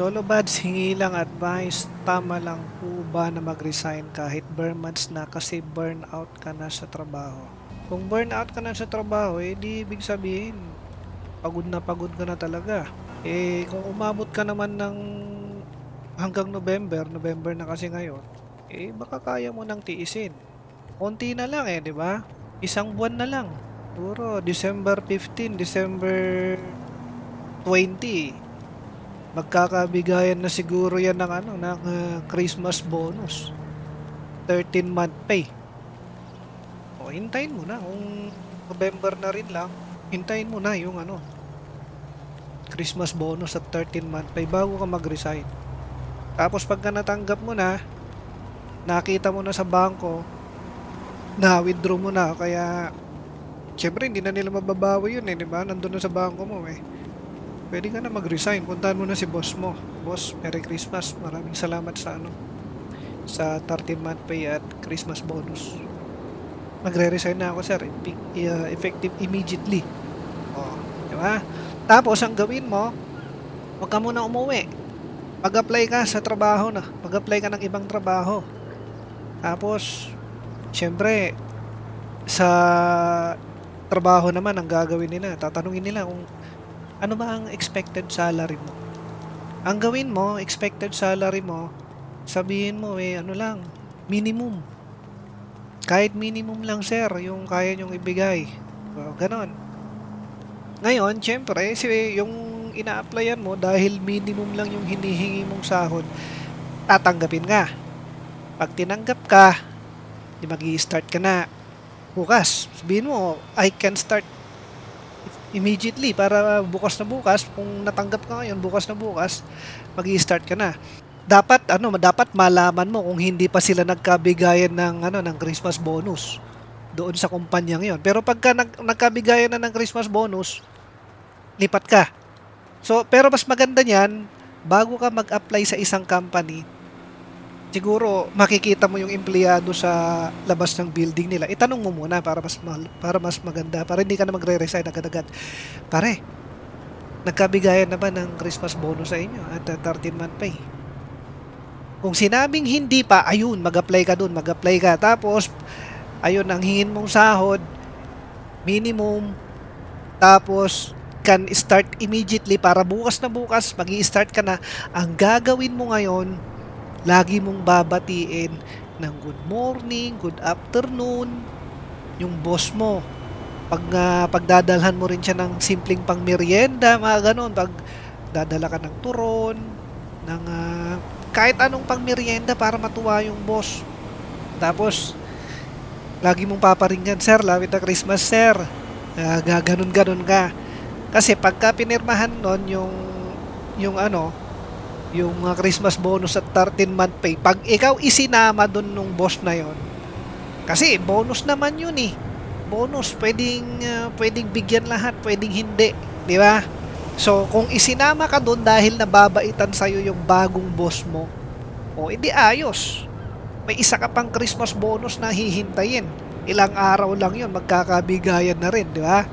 Lolo Bads, hingi lang advice. Tama lang po ba na mag-resign kahit burn months na kasi burnout ka na sa trabaho? Kung burnout ka na sa trabaho, eh di ibig sabihin, pagod na pagod ka na talaga. Eh, kung umabot ka naman ng hanggang November, November na kasi ngayon, eh baka kaya mo nang tiisin. Konti na lang eh, di ba? Isang buwan na lang. Puro December 15, December 20, magkakabigayan na siguro yan ng ano ng uh, Christmas bonus. 13 month pay. O hintayin mo na. Kung November na rin lang hintayin mo na yung ano Christmas bonus at 13 month pay bago ka mag-resign. Tapos pagka natanggap mo na nakita mo na sa bangko na withdraw mo na. Kaya syempre hindi na nila mababawi yun eh di ba? Nandun na sa bangko mo eh pwede ka na mag-resign. Puntahan mo na si boss mo. Boss, Merry Christmas. Maraming salamat sa ano sa 13 month pay at Christmas bonus. Magre-resign na ako, sir. Uh, effective immediately. Oh, di ba? Tapos, ang gawin mo, huwag ka muna umuwi. Mag-apply ka sa trabaho na. Mag-apply ka ng ibang trabaho. Tapos, syempre, sa trabaho naman, ang gagawin nila, tatanungin nila kung ano ba ang expected salary mo? Ang gawin mo, expected salary mo, sabihin mo eh, ano lang, minimum. Kahit minimum lang sir, yung kaya nyong ibigay. O, ganon. Ngayon, syempre, si, yung ina-applyan mo, dahil minimum lang yung hinihingi mong sahod, tatanggapin ka. Pag tinanggap ka, di mag start ka na. Bukas, sabihin mo, I can start immediately para bukas na bukas kung natanggap ka ngayon bukas na bukas mag start ka na. Dapat ano dapat malaman mo kung hindi pa sila nagkabigayan ng ano ng Christmas bonus doon sa kumpanya ngayon pero pagka nag, nagkabigayan na ng Christmas bonus lipat ka. So pero mas maganda niyan bago ka mag-apply sa isang company siguro makikita mo yung empleyado sa labas ng building nila. Itanong mo muna para mas ma- para mas maganda, para hindi ka na magre-resign agad-agad. Pare, nagkabigayan na ba ng Christmas bonus sa inyo at uh, 13 month pay? Kung sinabing hindi pa, ayun, mag-apply ka dun, mag-apply ka. Tapos, ayun, ang hingin mong sahod, minimum, tapos, can start immediately para bukas na bukas, mag start ka na. Ang gagawin mo ngayon, lagi mong babatiin ng good morning, good afternoon, yung boss mo. Pag uh, pagdadalhan mo rin siya ng simpleng pang merienda, mga ganun, pag dadala ka ng turon, ng uh, kahit anong pang merienda para matuwa yung boss. Tapos, lagi mong paparinggan, sir, lapit na Christmas, sir. Uh, gaganon-ganon ka. Kasi pagka pinirmahan nun yung yung ano, yung uh, Christmas bonus at 13 month pay, pag ikaw isinama dun nung boss na yon kasi bonus naman yun eh. Bonus, pwedeng, uh, pwedeng bigyan lahat, pwedeng hindi. Di ba? So, kung isinama ka doon dahil nababaitan sa'yo yung bagong boss mo, o edi ayos. May isa ka pang Christmas bonus na hihintayin. Ilang araw lang yun, magkakabigayan na rin, di ba?